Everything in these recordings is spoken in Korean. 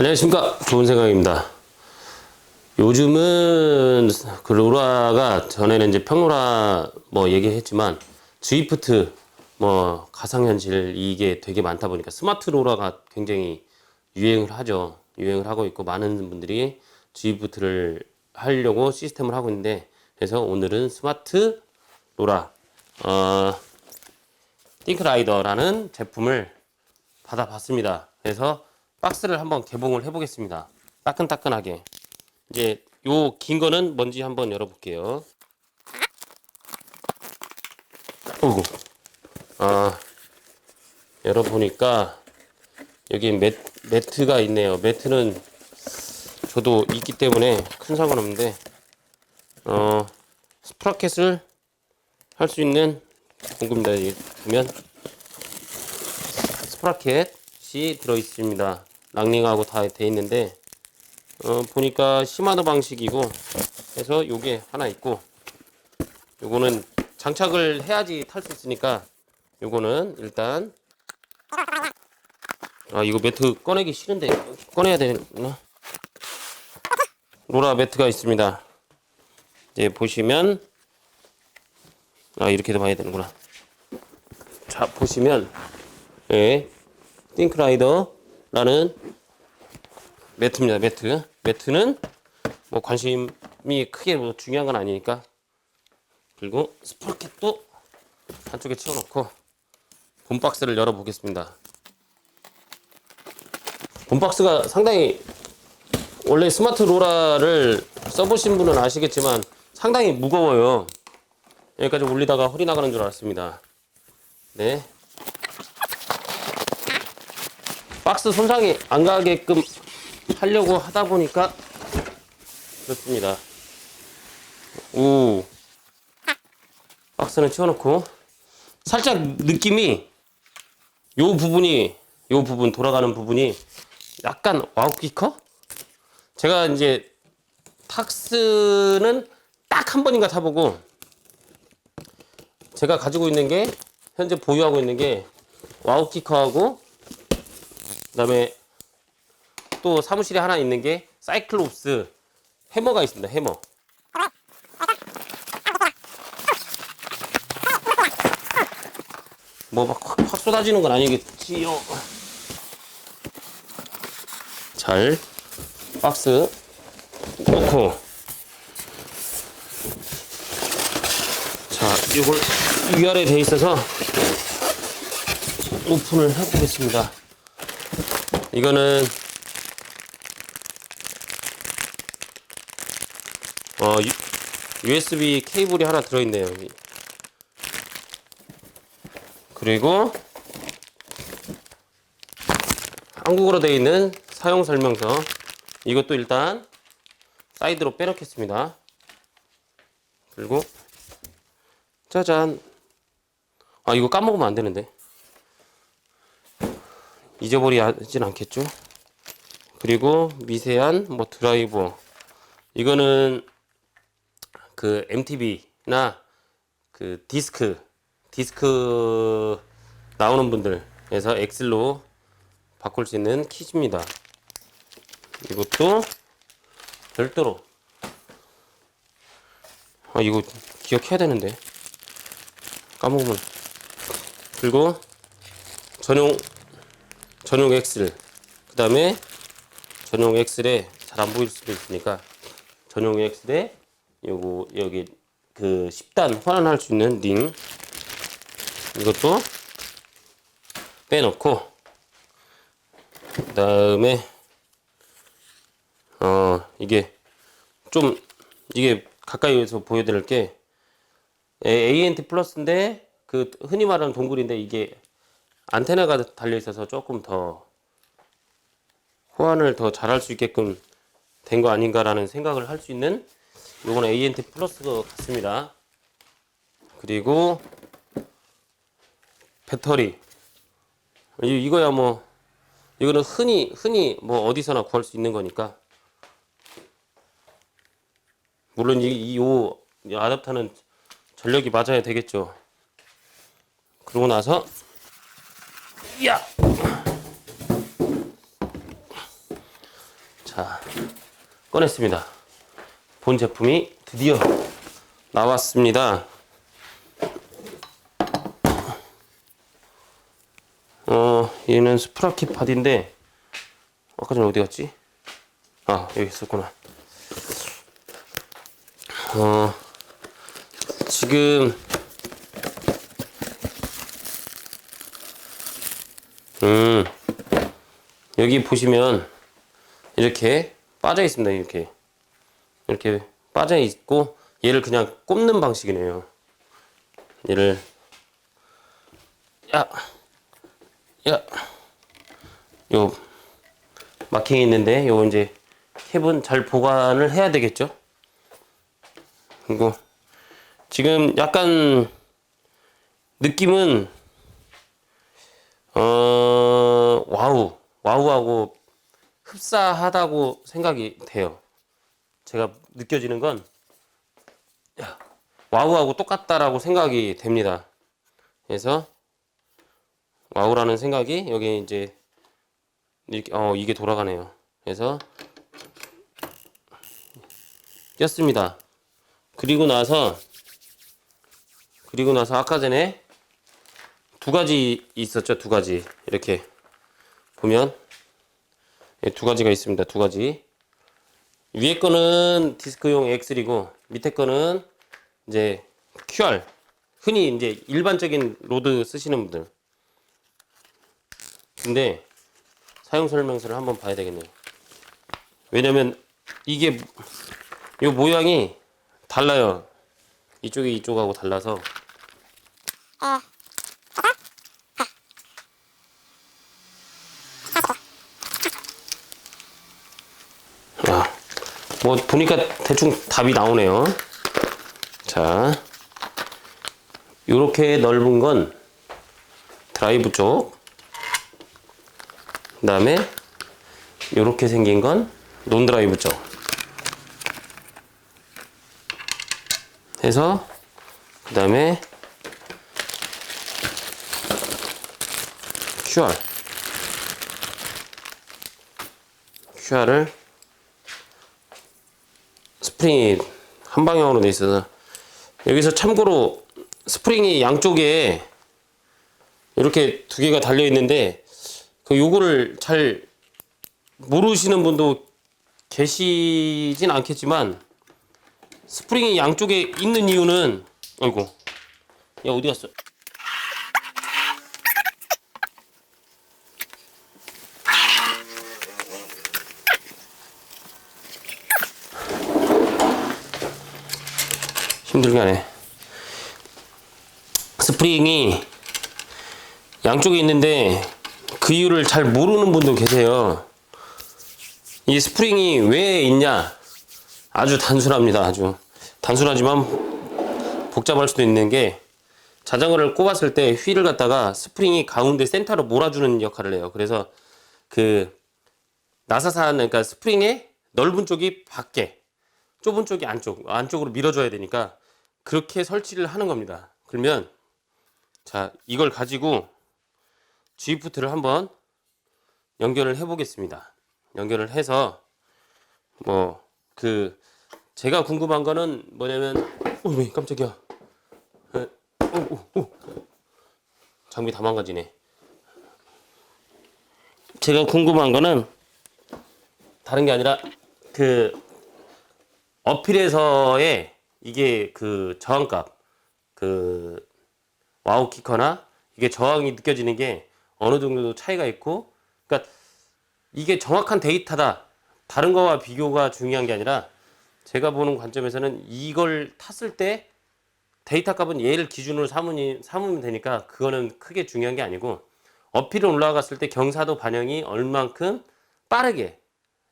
안녕하십니까 좋은 생각입니다. 요즘은 그 로라가 전에는 이제 평로라 뭐 얘기했지만 드리프트 뭐 가상현실 이게 되게 많다 보니까 스마트 로라가 굉장히 유행을 하죠. 유행을 하고 있고 많은 분들이 드리프트를 하려고 시스템을 하고 있는데 그래서 오늘은 스마트 로라 어 띵크라이더라는 제품을 받아봤습니다. 그래서 박스를 한번 개봉을 해보겠습니다. 따끈따끈하게. 이제 요 긴 거는 뭔지 한번 열어볼게요. 오고. 아, 열어보니까 여기 매, 매트가 있네요. 매트는 저도 있기 때문에 큰 상관없는데, 어, 스프라켓을 할 수 있는 공급입니다. 여기 보면 스프라켓이 들어 있습니다. 랑링하고 다 돼 있는데 어, 보니까 시마노 방식이고 해서 요게 하나 있고 요거는 장착을 해야지 탈 수 있으니까 요거는 일단 아 이거 매트 꺼내기 싫은데 꺼내야 되나 로라 매트가 있습니다. 이제 보시면 아 이렇게도 봐야 되는구나. 자 보시면 예, 띵크라이더 라는 매트입니다. 매트. 매트는 뭐 관심이 크게 뭐 중요한 건 아니니까. 그리고 스프라켓도 한쪽에 치워놓고 본 박스를 열어보겠습니다. 본 박스가 상당히 원래 스마트 로라를 써보신 분은 아시겠지만 상당히 무거워요. 여기까지 올리다가 허리 나가는 줄 알았습니다. 네. 박스 손상이 안 가게끔 하려고 하다 보니까 그렇습니다. 오. 박스는 치워놓고 살짝 느낌이 요 부분이 요 부분 돌아가는 부분이 약간 와우키커? 제가 이제 탁스는 딱 한 번인가 타보고 제가 가지고 있는 게 현재 보유하고 있는 게 와우키커하고 그 다음에 또 사무실에 하나 있는 게 사이클롭스 해머가 있습니다. 해머. 뭐 막 확 쏟아지는 건 아니겠지요. 잘 박스 놓고 자 이걸 위아래 돼 있어서 오픈을 해보겠습니다. 이거는 어 유, USB 케이블이 하나 들어있네요. 여기. 그리고 한국어로 되어 있는 사용 설명서 이것도 일단 사이드로 빼놓겠습니다. 그리고 짜잔 아 이거 까먹으면 안 되는데 잊어버리진 않겠죠? 그리고 미세한 뭐 드라이버 이거는 그 MTV나 그 디스크 디스크 나오는 분들에서 엑셀로 바꿀 수 있는 킷입니다. 이것도 별도로 아 이거 기억해야 되는데 까먹으면 그리고 전용 전용 엑셀 그 다음에 전용 엑셀에 잘 안 보일 수도 있으니까 전용 엑셀에 요거 여기 그 10단 환원할 수 있는 링 이것도 빼놓고 그 다음에 어 이게 좀 이게 가까이에서 보여드릴 게 ANT 플러스인데 그 흔히 말하는 동굴인데 이게 안테나가 달려 있어서 조금 더 호환을 더 잘할 수 있게끔 된 거 아닌가라는 생각을 할 수 있는 요건 ANT 플러스 같습니다. 그리고 배터리 이- 이거야 뭐 이거는 흔히 흔히 뭐 어디서나 구할 수 있는 거니까 물론 이, 이, 요 아답터는 전력이 맞아야 되겠죠. 그러고 나서 야 자, 꺼냈습니다. 본 제품이 드디어 나왔습니다. 어, 얘는 스프라키 파디인데, 아까 전에 어디 갔지? 아, 여기 있었구나. 어, 지금, 음, 여기 보시면, 이렇게 빠져 있습니다, 이렇게. 이렇게 빠져 있고, 얘를 그냥 꼽는 방식이네요. 얘를, 야, 야, 요, 마킹이 있는데, 요 이제 캡은 잘 보관을 해야 되겠죠? 그리고, 지금 약간, 느낌은, 어, 와우, 와우하고 흡사하다고 생각이 돼요. 제가 느껴지는 건, 야, 와우하고 똑같다라고 생각이 됩니다. 그래서, 와우라는 생각이 여기 이제 이렇게 어 이게 돌아가네요. 그래서 꼈습니다. 그리고 나서 그리고 나서 아까 전에 두 가지 있었죠. 두 가지 이렇게 보면 예, 두 가지가 있습니다. 두 가지 위에 거는 디스크용 X3고 밑에 거는 이제 QR 흔히 이제 일반적인 로드 쓰시는 분들 근데 사용 설명서를 한번 봐야 되겠네요. 왜냐면 이게 요 모양이 달라요. 이쪽이 이쪽하고 달라서 아, 뭐 보니까 대충 답이 나오네요. 자, 요렇게 넓은 건 드라이브 쪽, 그 다음에 이렇게 생긴 건 논드라이브 쪽 해서 그 다음에 QR QR을 스프링이 한 방향으로 돼 있어서 여기서 참고로 스프링이 양쪽에 이렇게 두 개가 달려 있는데 그 요거를 잘 모르시는 분도 계시진 않겠지만 스프링이 양쪽에 있는 이유는 아이고 야 어디 갔어? 힘들게 하네 스프링이 양쪽에 있는데 그 이유를 잘 모르는 분도 계세요. 이 스프링이 왜 있냐? 아주 단순합니다. 아주 단순하지만 복잡할 수도 있는 게 자전거를 꼽았을 때 휠을 갖다가 스프링이 가운데 센터로 몰아주는 역할을 해요. 그래서 그 나사산 그러니까 스프링의 넓은 쪽이 밖에, 좁은 쪽이 안쪽, 안쪽으로 밀어줘야 되니까 그렇게 설치를 하는 겁니다. 그러면 자 이걸 가지고 G푸트를 한번 연결을 해 보겠습니다. 연결을 해서 뭐 그 제가 궁금한 거는 뭐냐면 어왜 깜짝이야. 에, 오, 오, 오. 장비 다 망가지네. 제가 궁금한 거는 다른 게 아니라 그 어필에서의 이게 그 저항값 그 와우 키커나 이게 저항이 느껴지는 게 어느 정도 차이가 있고 그러니까 이게 정확한 데이터다 다른 거와 비교가 중요한 게 아니라 제가 보는 관점에서는 이걸 탔을 때 데이터 값은 얘를 기준으로 삼으니, 삼으면 되니까 그거는 크게 중요한 게 아니고 어필을 올라갔을 때 경사도 반영이 얼만큼 빠르게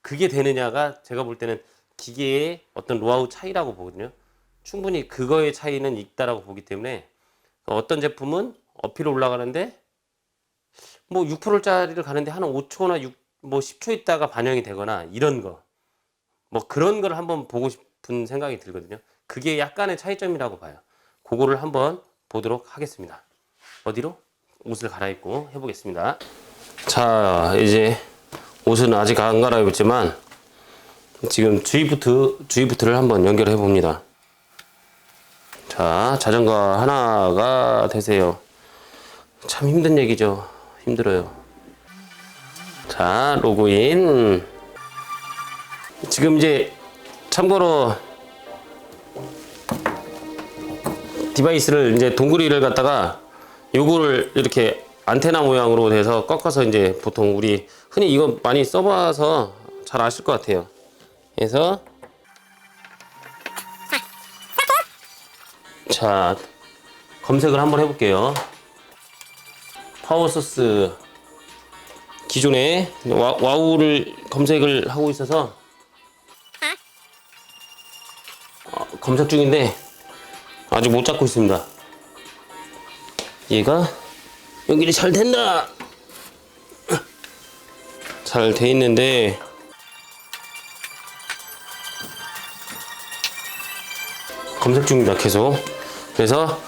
그게 되느냐가 제가 볼 때는 기계의 어떤 노하우 차이라고 보거든요. 충분히 그거의 차이는 있다라고 보기 때문에 어떤 제품은 어필을 올라가는데 뭐 6%짜리를 가는데 한 5초나 6, 뭐 10초 있다가 반영이 되거나 이런 거. 뭐 그런 걸 한번 보고 싶은 생각이 들거든요. 그게 약간의 차이점이라고 봐요. 그거를 한번 보도록 하겠습니다. 어디로? 옷을 갈아입고 해보겠습니다. 자, 이제 옷은 아직 안 갈아입었지만 지금 G부트, G부트를 한번 연결해 봅니다. 자, 자전거 하나가 되세요. 참 힘든 얘기죠. 힘들어요. 자, 로그인. 지금 이제 참고로 디바이스를 이제 동그리를 갖다가 요거를 이렇게 안테나 모양으로 돼서 꺾어서 이제 보통 우리 흔히 이거 많이 써봐서 잘 아실 것 같아요. 그래서 자 검색을 한번 해볼게요. 파워소스 기존에 와, 와우를 검색을 하고 있어서 어, 검색 중인데 아직 못 잡고 있습니다. 얘가 연결이 잘 된다. 잘 돼 있는데 검색 중입니다. 계속. 그래서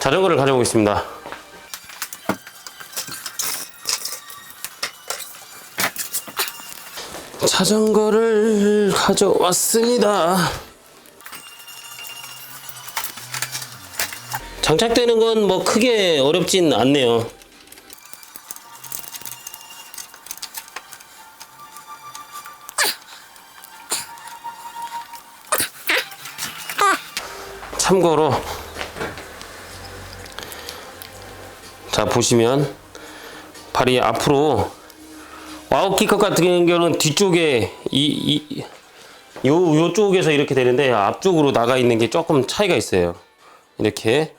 자전거를 가져오겠습니다. 자전거를 가져왔습니다. 장착되는 건 뭐 크게 어렵진 않네요. 참고로 자 보시면 발이 앞으로 와우 키컷 같은 경우는 뒤쪽에 이, 이, 요, 요쪽에서 이렇게 되는데 앞쪽으로 나가 있는 게 조금 차이가 있어요. 이렇게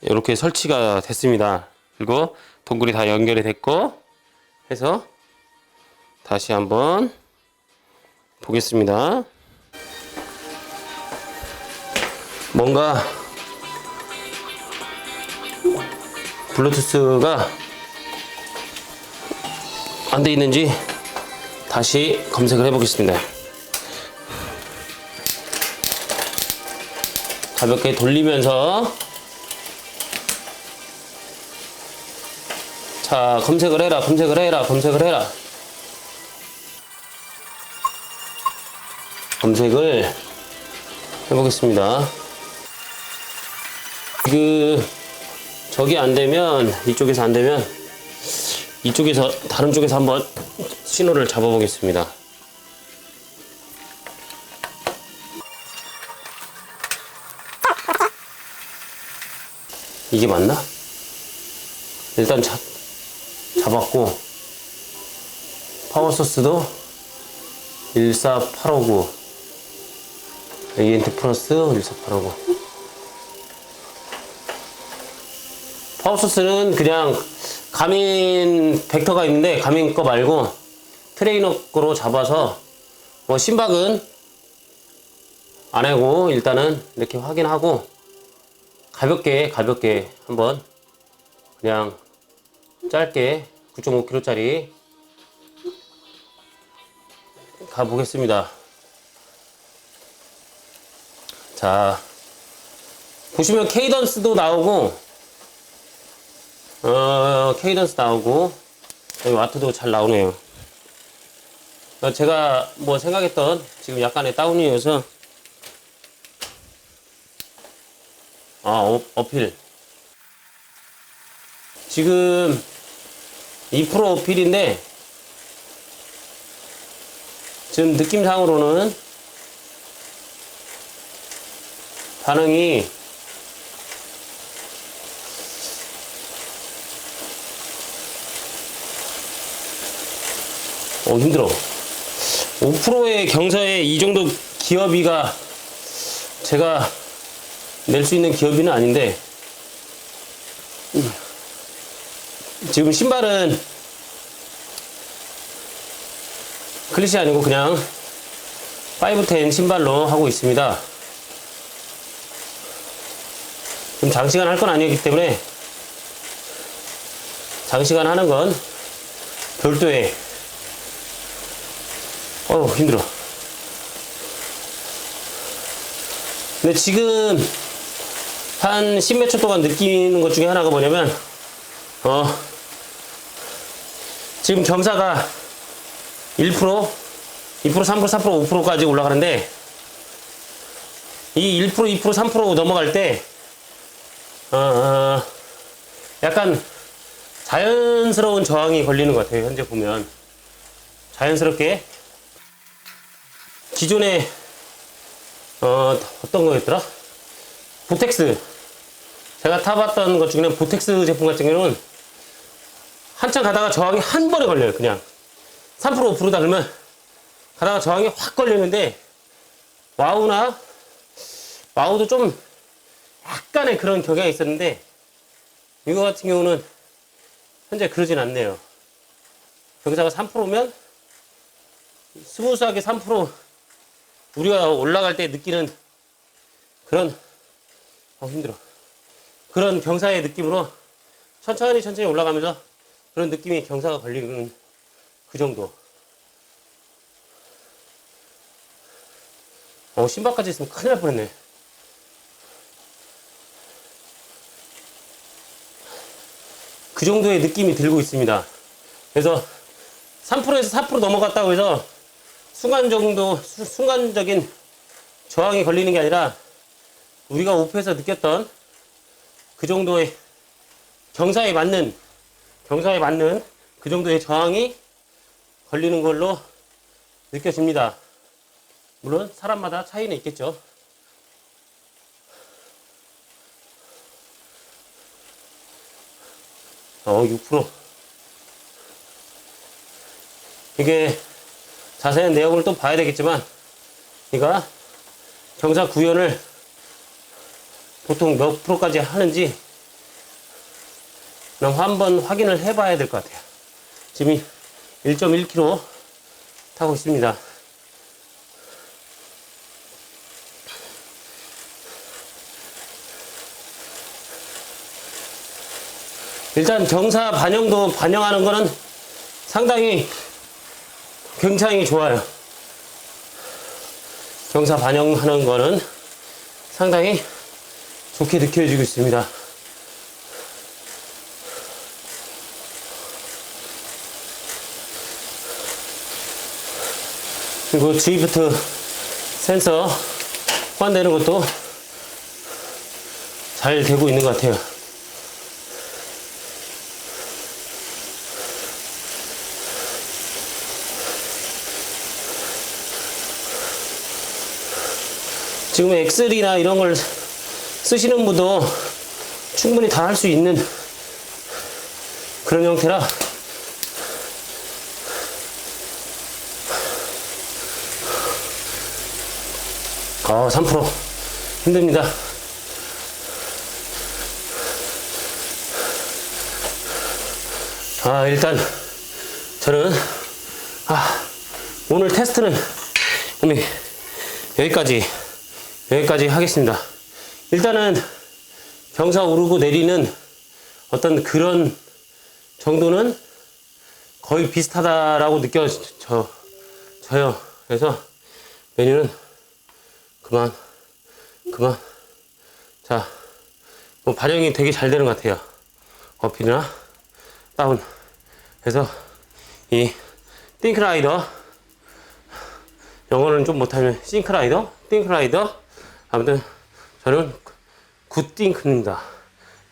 이렇게 설치가 됐습니다. 그리고 동굴이 다 연결이 됐고 해서 다시 한번 보겠습니다. 뭔가 블루투스가 안 돼 있는지 다시 검색을 해 보겠습니다. 가볍게 돌리면서 자 검색을 해라 검색을 해라 검색을 해라 검색을 해보겠습니다. 그 저기 안 되면 이쪽에서 안 되면 이쪽에서 다른 쪽에서 한번 신호를 잡아 보겠습니다. 이게 맞나? 일단 잡, 잡았고 파워소스도 14859 ANT 플러스 14859 파워소스는 그냥 가민 벡터가 있는데 가민 거 말고 트레이너 거로 잡아서 뭐 심박은 안 하고 일단은 이렇게 확인하고 가볍게 가볍게 한번 그냥 짧게 9.5kg짜리 가보겠습니다. 자 보시면 케이던스도 나오고 어 케이던스 나오고 여기 와트도 잘 나오네요. 어, 제가 뭐 생각했던 지금 약간의 다운이어서 아 어, 어필 지금 2% 어필인데 지금 느낌상으로는 반응이 어 힘들어 5%의 경사에 이 정도 기업이가 제가 낼 수 있는 기업이는 아닌데 음. 지금 신발은 클리시 아니고 그냥 510 신발로 하고 있습니다. 지금 장시간 할 건 아니기 때문에 장시간 하는 건 별도의 어우 힘들어. 근데 지금 한 10몇 초 동안 느끼는 것 중에 하나가 뭐냐면 어 지금 경사가 1% 2% 3% 4% 5%까지 올라가는데 이 1% 2% 3% 넘어갈 때 어, 어, 약간 자연스러운 저항이 걸리는 것 같아요. 현재 보면 자연스럽게 기존에 어, 어떤 거였더라? 보텍스 제가 타봤던 것 중에는 보텍스 제품 같은 경우는 한참 가다가 저항이 한 번에 걸려요. 그냥 3% 5%다 그러면 가다가 저항이 확 걸리는데 와우나 와우도 좀 약간의 그런 경향이 있었는데 이거 같은 경우는 현재 그러진 않네요. 경사가 3%면 스무스하게 3% 우리가 올라갈 때 느끼는 그런 어 힘들어 그런 경사의 느낌으로 천천히 천천히 올라가면서 그런 느낌이 경사가 걸리는 그 정도. 어 신발까지 있으면 큰일 날 뻔했네. 그 정도의 느낌이 들고 있습니다. 그래서 3%에서 4% 넘어갔다고 해서 순간 정도, 수- 순간적인 저항이 걸리는 게 아니라 우리가 오프에서 느꼈던 그 정도의 경사에 맞는, 경사에 맞는 그 정도의 저항이 걸리는 걸로 느껴집니다. 물론 사람마다 차이는 있겠죠. 어, 6%. 이게 자세한 내용을 또 봐야 되겠지만, 이가 경사 구현을 보통 몇 프로까지 하는지 한번 확인을 해봐야 될 것 같아요. 지금 1.1km 타고 있습니다. 일단 경사 반영도 반영하는 거는 상당히 굉장히 좋아요. 경사 반영하는 거는 상당히 좋게 느껴지고 있습니다. 그리고 G부트 센서 호환되는 것도 잘 되고 있는 것 같아요. 지금 엑셀이나 이런 걸 쓰시는 분도 충분히 다 할 수 있는 그런 형태라 아, 3% 힘듭니다. 아, 일단 저는 아, 오늘 테스트는 여기까지 여기까지 하겠습니다. 일단은 경사 오르고 내리는 어떤 그런 정도는 거의 비슷하다라고 느껴져요. 그래서 메뉴는 그만, 그만. 자, 뭐 반영이 되게 잘 되는 것 같아요. 어필이나 다운. 해서 이 띵크라이더 영어는 좀 못하면 싱크라이더, 띵크라이더. 아무튼 저는 굿띵크입니다.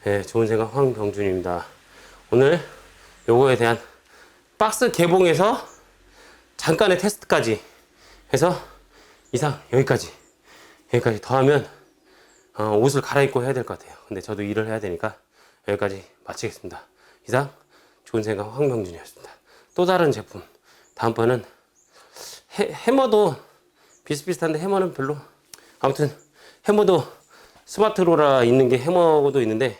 예, 좋은 생각 황병준입니다. 오늘 요거에 대한 박스 개봉해서 잠깐의 테스트까지 해서 이상 여기까지 여기까지 더하면 어, 옷을 갈아입고 해야 될 것 같아요. 근데 저도 일을 해야 되니까 여기까지 마치겠습니다. 이상 좋은 생각 황병준이었습니다. 또 다른 제품 다음번은 해, 해머도 비슷비슷한데 해머는 별로 아무튼 해머도 스마트로라 있는 게 해머도 있는데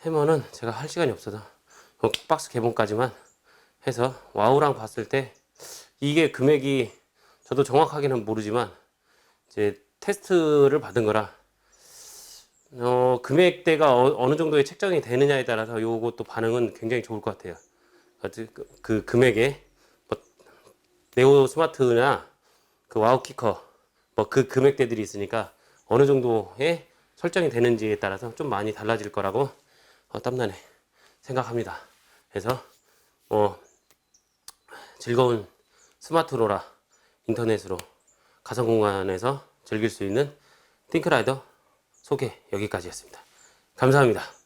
해머는 제가 할 시간이 없어서 어, 박스 개봉까지만 해서 와우랑 봤을 때 이게 금액이 저도 정확하게는 모르지만 이제 테스트를 받은 거라 어, 금액대가 어, 느 정도의 책정이 되느냐에 따라서 요것도 반응은 굉장히 좋을 것 같아요. 그, 그 금액에 뭐 네오 스마트나 그 와우 키커 뭐 그 금액대들이 있으니까 어느 정도의 설정이 되는지에 따라서 좀 많이 달라질 거라고 어, 땀나네 생각합니다. 그래서 뭐 즐거운 스마트로라 인터넷으로 가상 공간에서 즐길 수 있는 띵크라이더 소개 여기까지였습니다. 감사합니다.